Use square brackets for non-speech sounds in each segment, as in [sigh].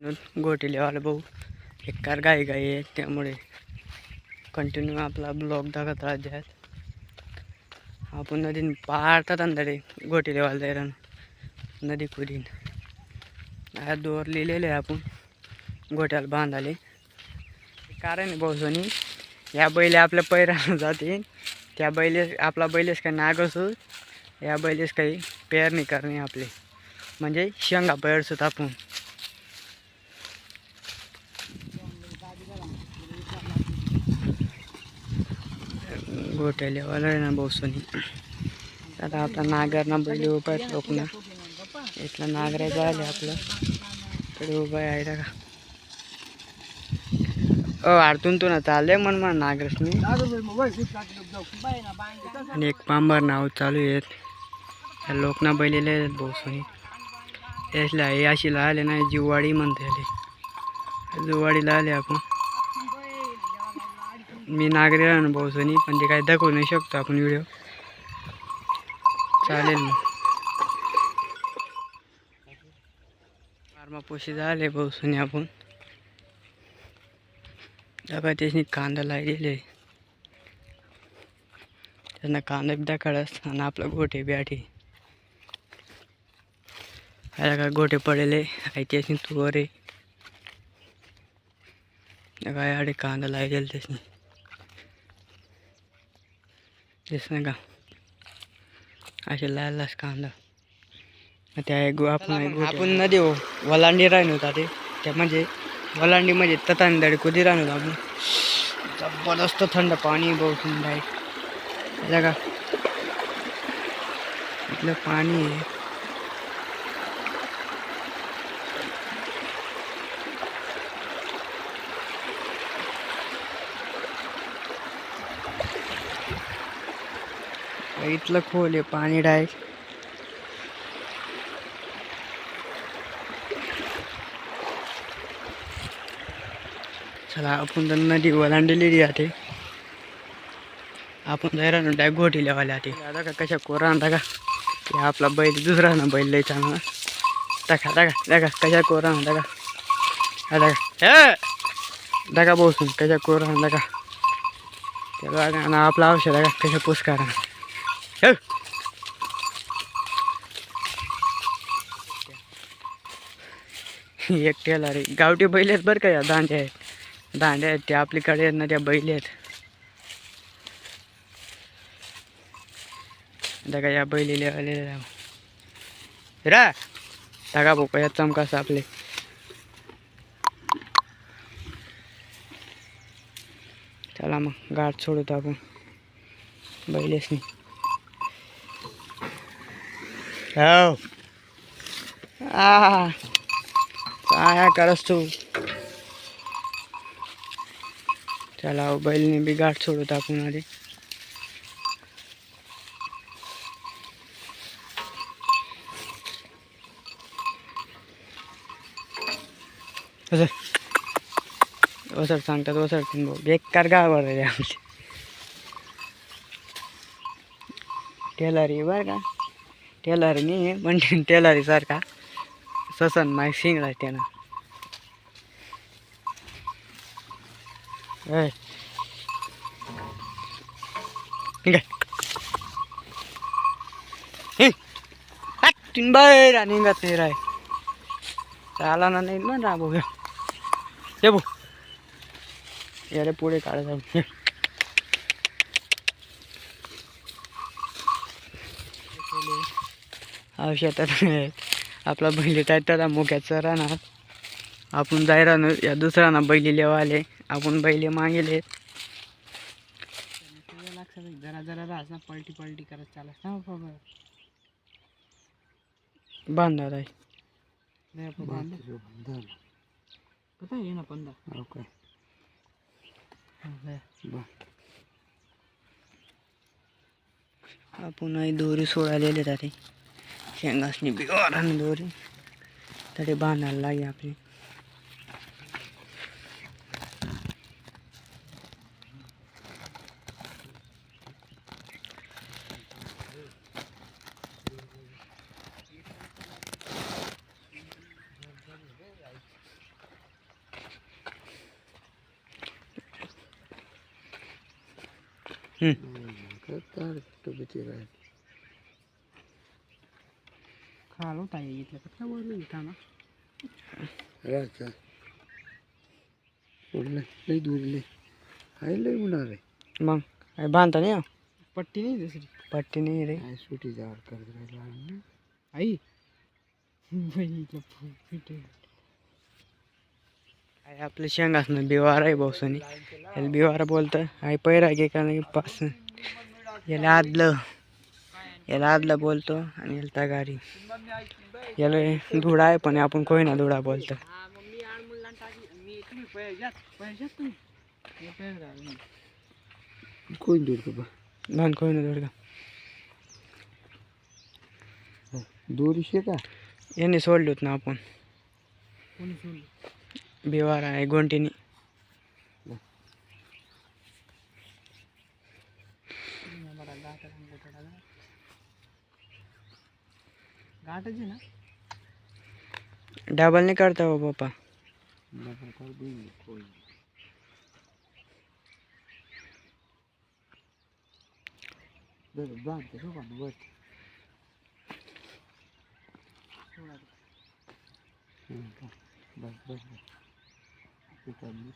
गोटीलेवाला भाऊ एकार गाई गाई आहेत त्यामुळे कंटिन्यू आपला ब्लॉग दाखवत राज्यात आपण नदीन पाहतात अंधारे गोटीलेवाला जायला. नदी कुदीन आता दोर लिहिलेले आहे आपण. गोट्याला बांधाले. कारण आहे भाऊसनी या बैले आपल्या पैरानं जाते त्या बैले आपला बैलेस काही नाग असो या बैलेस काही पेरणी करणे आपले. म्हणजे शेंगा पेरसूत आपण. गोट्यालेवाला आहे ना भाऊसनी आता आपला नागर ना बैल उभा आहेत लोक ना. इथला नागरायचं झाले आपलं. इकडे उभा आहे का अ आरतून तो ना चाललंय मन म्हण नागरसनी आणि एक पांबर नाव चालू आहेत. त्या लोकना बैलेले आहेत भाऊसनी यासला हे अशी आले ना जिवाडी म्हणते आले जुवाडीला आले आपण. मी नागरिक ना भाऊसनी पण ते काय दाखवू नाही शकतो आपण व्हिडिओ चालेल मग. फार्मापोशी झाले भाऊसनी आपण. बघा त्याने कांदा लागलेले त्यांना कांदा बी काढस आणि आपलं गोटे ब्याठी ह्याला काय गोटे पडलेले आहे त्याची तुवर आहे काय आडे कांदा लागेल त्याची नाही का? असे लायलाच कांदा. मग त्या गो- आपण आपण नदी हो वलांडी राहिलो होता ते. त्या म्हणजे वलांडी म्हणजे ततांदडी कधी राहिलो होतो आपण. जबरदस्त थंड पाणी बहुत थंड आहे. जगा इथलं पाणी आहे. इथलं खोल आहे पाणी डायरेक्ट चला आपण तर नदी ओलांडलेली आहे आपण जायला डायक गोटी लेवायला आहे आता. का कशा कोरा आणता का. ते आपला बैल दुसरा ना बैल लय चांगला. टाका टाका टाका कशा कोरा आणता का. हा टाका. हे! टाका बसून कशा कोरा आणता का. त्याला आपला औषध का कशा पुस्कार हे [laughs] एक रे. आहे गावठी बैल आहेत बरं का या दांड्या आहेत. दांड्या आहेत त्या आपलीकडे आहेत ना त्या बैल आहेत. दगा या बैलीले आलेले रा. दगा भाऊ या चमकास आपले. चला मग गाठ सोडतो आपण बैलेसनी हो काय करस तू चला बैलने बी गाठ सोडत आपण आधी असं ओसर सांगतात ओसर भाऊ बेकार गावावर आहे आमची टेलरी बरं का टेलर नाही म्हणजे पण टेलरी सारखा. ससन माय शिंगला त्यानं. ए. ए. तीन बाहेर निघत नाही राय. आला ना नाही मग राबो ये भाऊ यारे पुढे काढत जाऊ ये. हा शेतात आपला बैल काय त्याला मुख्याचं राहणार. आपण जाय राहणार या दुसरा ना बैली लेवाले आपण बैले मागेले. जरा जरा राहस ना पलटी पलटी करत चालस ना बाबा बांधणार आहे कसा ना पंधरा आपण आई दोरी सोडालेले શેંગાસની બિવારાની દોરી તડે બહાના લાવી આપણે Hmm. Kata tu betul. खालो ताई घेतलं का वरली कामा राहता उरले लई दूरले. आहे लई होणार आहे. मग काय बांधता नाही पट्टी नाही दुसरी. पट्टी नाही रे. काय सुटी जावर करत राहिला आम्ही. आई काय आपलं शेंग असणं बिवार आहे भाऊसानी याला बिवार बोलतं आई पैरा घे का नाही पास. याला आदलं. याला आदलं बोलतो आणि याला तगारी याला धुडा आहे पण आपण कोयना धुडा बोलतो. कोण दूर का कोयना धुडका. दोरीशे का? यांनी सोडली होत ना आपण. बिवार आहे गोंटीनी. घाटाची ना? डबल नाही करता हो बाप्पा नका कर देईन कोण बरं बांधते का बांध वर हं, का? बस बस बस। ते काय मी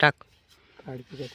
टाक काढते